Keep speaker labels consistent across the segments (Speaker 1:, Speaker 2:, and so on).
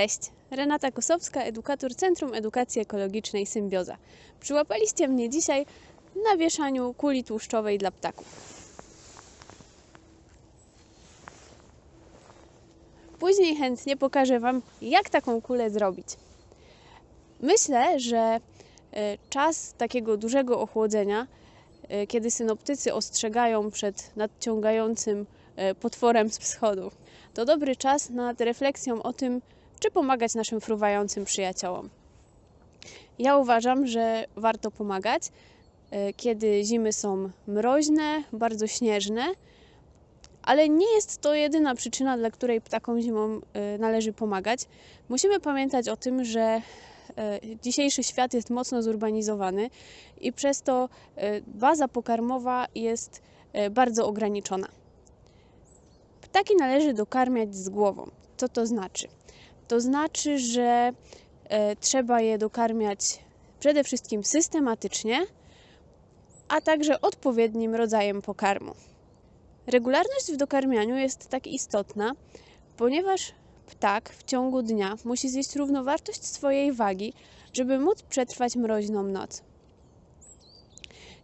Speaker 1: Cześć, Renata Kosowska, edukator Centrum Edukacji Ekologicznej Symbioza. Przyłapaliście mnie dzisiaj na wieszaniu kuli tłuszczowej dla ptaków. Później chętnie pokażę Wam, jak taką kulę zrobić. Myślę, że e, czas takiego dużego ochłodzenia, e, kiedy synoptycy ostrzegają przed nadciągającym e, potworem z wschodu, to dobry czas nad refleksją o tym, czy pomagać naszym fruwającym przyjaciołom. Ja uważam, że warto pomagać, e, kiedy zimy są mroźne, bardzo śnieżne, ale nie jest to jedyna przyczyna, dla której ptakom zimą e, należy pomagać. Musimy pamiętać o tym, że e, dzisiejszy świat jest mocno zurbanizowany i przez to baza pokarmowa jest bardzo ograniczona. Ptaki należy dokarmiać z głową. Co to znaczy? To znaczy, że e, trzeba je dokarmiać przede wszystkim systematycznie, a także odpowiednim rodzajem pokarmu. Regularność w dokarmianiu jest tak istotna, ponieważ ptak w ciągu dnia musi zjeść równowartość swojej wagi, żeby móc przetrwać mroźną noc.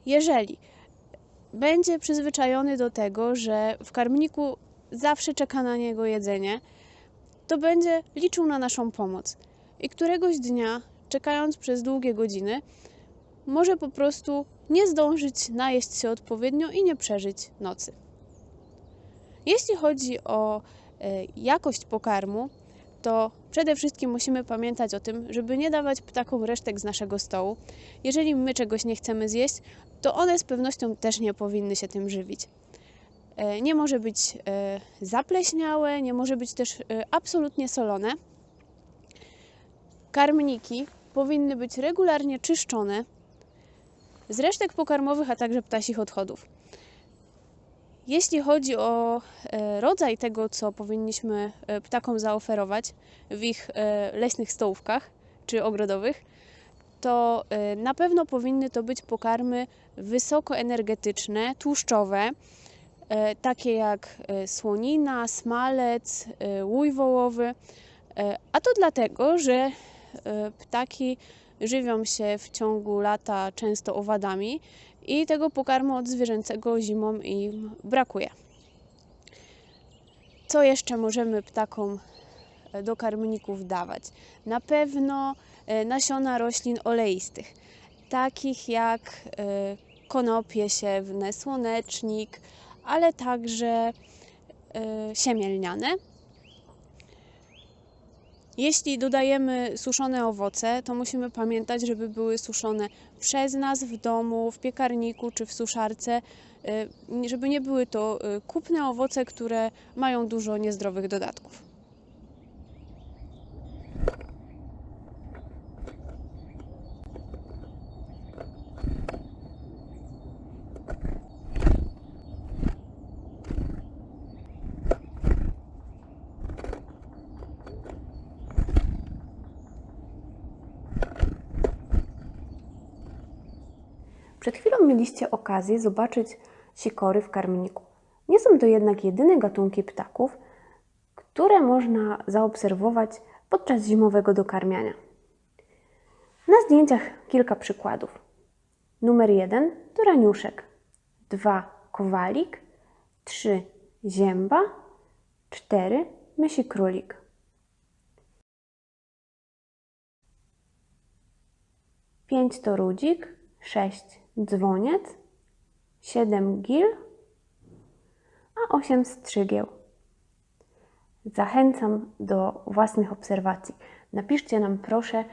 Speaker 1: Jeżeli będzie przyzwyczajony do tego, że w karmniku zawsze czeka na niego jedzenie, to będzie liczył na naszą pomoc. I któregoś dnia, czekając przez długie godziny, może po prostu nie zdążyć najeść się odpowiednio i nie przeżyć nocy. Jeśli chodzi o e, jakość pokarmu, to przede wszystkim musimy pamiętać o tym, żeby nie dawać ptakom resztek z naszego stołu. Jeżeli my czegoś nie chcemy zjeść, to one z pewnością też nie powinny się tym żywić. E, Nie może być e, zapleśniałe, nie może być też e, absolutnie solone. Karmniki powinny być regularnie czyszczone z resztek pokarmowych, a także ptasich odchodów. Jeśli chodzi o rodzaj tego, co powinniśmy ptakom zaoferować w ich leśnych stołówkach czy ogrodowych, to na pewno powinny to być pokarmy wysokoenergetyczne, tłuszczowe, takie jak e, słonina, smalec, e, łój wołowy. E, A to dlatego, że e, ptaki żywią się w ciągu lata często owadami i tego pokarmu od zwierzęcego zimą im brakuje. Co jeszcze możemy ptakom e, do karmników dawać? Na pewno e, nasiona roślin oleistych, takich jak e, konopie siewne, słonecznik, ale także e, siemię lniane. Jeśli dodajemy suszone owoce, to musimy pamiętać, żeby były suszone przez nas w domu, w piekarniku czy w suszarce, y, żeby nie były to y, kupne owoce, które mają dużo niezdrowych dodatków.
Speaker 2: Przed chwilą mieliście okazję zobaczyć sikory w karmniku. Nie są to jednak jedyne gatunki ptaków, które można zaobserwować podczas zimowego dokarmiania. Na zdjęciach kilka przykładów. Numer 1 to raniuszek, 2 kowalik, 3 zięba, 4 mysi królik. Pięć to rudzik, sześć dzwoniec, siedem gil, a osiem strzygieł. Zachęcam do własnych obserwacji. Napiszcie nam proszę,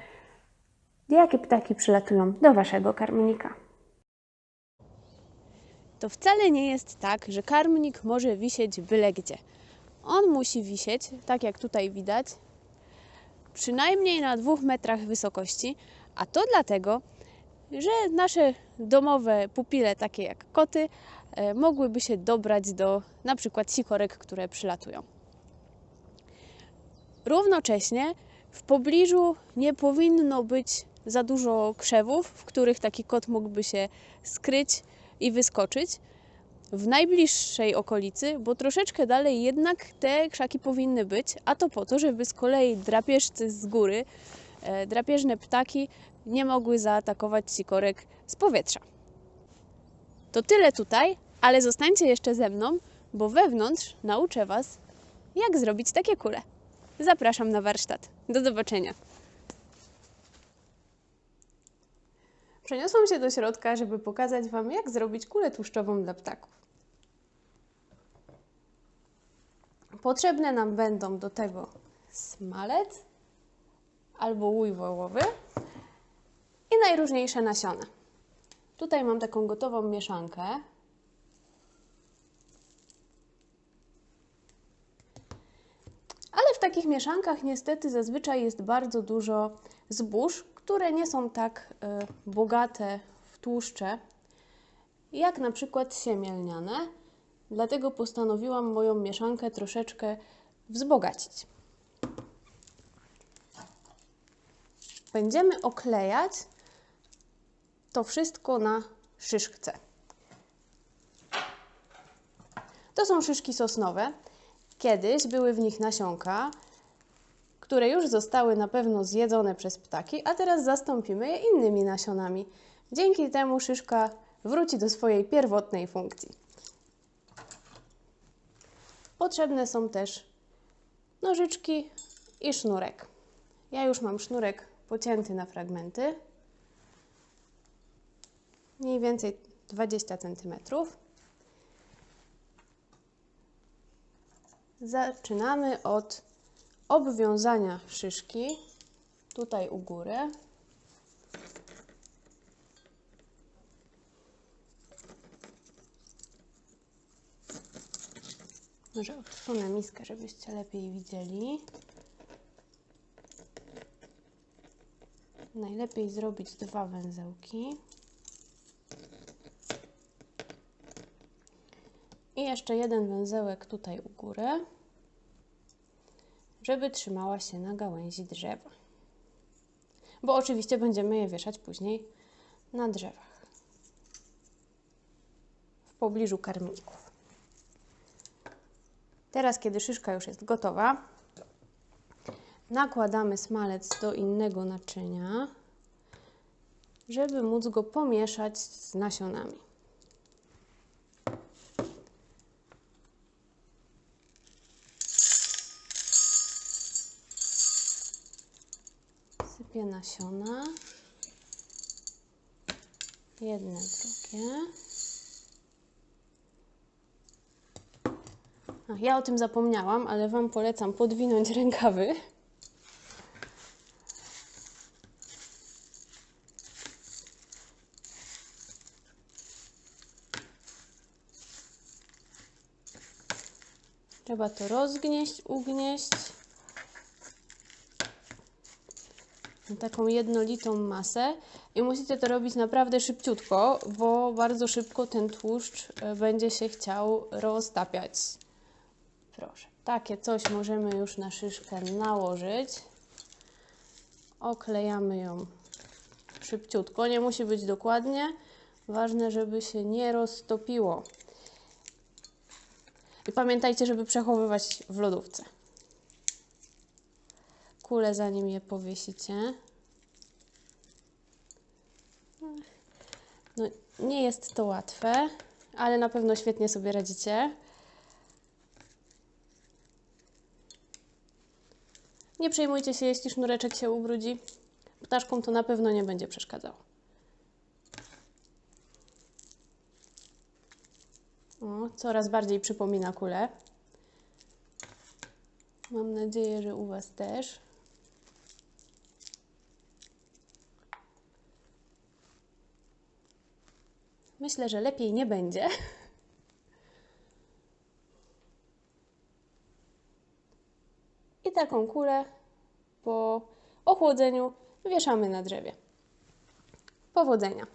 Speaker 2: jakie ptaki przylatują do waszego karmnika.
Speaker 1: To wcale nie jest tak, że karmnik może wisieć byle gdzie. On musi wisieć, tak jak tutaj widać, przynajmniej na dwóch metrach wysokości, a to dlatego, że nasze domowe pupile, takie jak koty, e, mogłyby się dobrać do na przykład sikorek, które przylatują. Równocześnie w pobliżu nie powinno być za dużo krzewów, w których taki kot mógłby się skryć i wyskoczyć. w najbliższej okolicy, bo troszeczkę dalej jednak te krzaki powinny być, a to po to, żeby z kolei drapieżcy z góry, e, drapieżne ptaki nie mogły zaatakować sikorek z powietrza. To tyle tutaj, ale zostańcie jeszcze ze mną, bo wewnątrz nauczę Was, jak zrobić takie kule. Zapraszam na warsztat. Do zobaczenia. Przeniosłam się do środka, żeby pokazać Wam, jak zrobić kulę tłuszczową dla ptaków. Potrzebne nam będą do tego smalec albo łój wołowy najróżniejsze nasiona. Tutaj mam taką gotową mieszankę. Ale w takich mieszankach niestety zazwyczaj jest bardzo dużo zbóż, które nie są tak y, bogate w tłuszcze, jak na przykład siemię lniane. Dlatego postanowiłam moją mieszankę troszeczkę wzbogacić. Będziemy oklejać to wszystko na szyszce. To są szyszki sosnowe. Kiedyś były w nich nasionka, które już zostały na pewno zjedzone przez ptaki, a teraz zastąpimy je innymi nasionami. Dzięki temu szyszka wróci do swojej pierwotnej funkcji. Potrzebne są też nożyczki i sznurek. Ja już mam sznurek pocięty na fragmenty, mniej więcej 20 cm. Zaczynamy od obwiązania szyszki tutaj u góry. Może odsunę miskę, żebyście lepiej widzieli. Najlepiej zrobić dwa węzełki. I jeszcze jeden węzełek tutaj u góry, żeby trzymała się na gałęzi drzewa. Bo oczywiście będziemy je wieszać później na drzewach. W pobliżu karmników. Teraz, kiedy szyszka już jest gotowa, nakładamy smalec do innego naczynia, żeby móc go pomieszać z nasionami. Sypię nasiona. Jedne, drugie. Ach, ja o tym zapomniałam, ale Wam polecam podwinąć rękawy. Trzeba to rozgnieść, ugnieść. na taką jednolitą masę i musicie to robić naprawdę szybciutko, bo bardzo szybko ten tłuszcz e, będzie się chciał roztapiać. Proszę, takie coś możemy już na szyszkę nałożyć. Oklejamy ją szybciutko, nie musi być dokładnie. Ważne, żeby się nie roztopiło. I pamiętajcie, żeby przechowywać w lodówce kule, zanim je powiesicie. No, nie jest to łatwe, ale na pewno świetnie sobie radzicie. Nie przejmujcie się, jeśli sznureczek się ubrudzi. Ptaszkom to na pewno nie będzie przeszkadzało. O, coraz bardziej przypomina kulę. Mam nadzieję, że u Was też. Myślę, że lepiej nie będzie. I taką kulę po ochłodzeniu wieszamy na drzewie. Powodzenia!